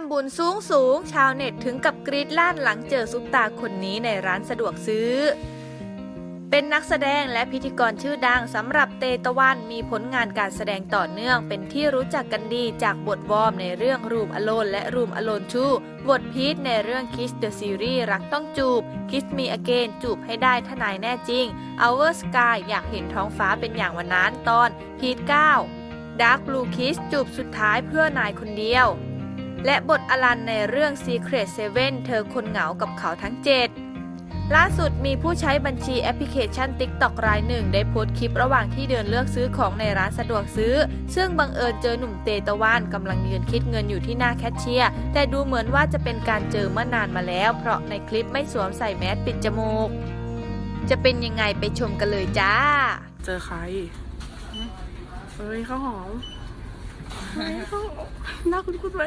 มบุญสูงสูง ชาวเน็ตถึงกับกรีดลั่นหลังเจอซุปตาคนนี้ในร้านสะดวกซื้อ เป็นนักแสดงและพิธีกรชื่อดังสำหรับเตตะวันมีผลงานการแสดงต่อเนื่อง เป็นที่รู้จักกันดีจากบทวอมในเรื่องรูมอโลนและรูมอโลนชูบทพีทในเรื่อง Kiss the Series รักต้องจูบ Kiss Me Again จูบให้ได้ทนายแน่จริง Our Sky อยากเห็นท้องฟ้าเป็นอย่างวันนั้นตอนพีท9 Dark Blue Kiss จูบสุดท้ายเพื่อนายคนเดียว และบทอลันในเรื่อง Secret Seven เธอคนเหงากับเขาทั้ง 7 ล่าสุดมีผู้ใช้บัญชีแอปพลิเคชัน TikTok รายหนึ่ง ได้โพสต์คลิประหว่างที่เดินเลือกซื้อของในร้านสะดวกซื้อ ซึ่งบังเอิญเจอหนุ่มเตตะวันกำลังยืนคิดเงินอยู่ที่หน้าแคชเชียร์ แต่ดูเหมือนว่าจะเป็นการเจอเมื่อนานมาแล้ว เพราะในคลิปไม่สวมใส่แมสปิดจมูก จะเป็นยังไงไปชมกันเลยจ้า เจอใครเฮ้ยข้าวหอม ไม่เขาหน้าคุ้นๆไหม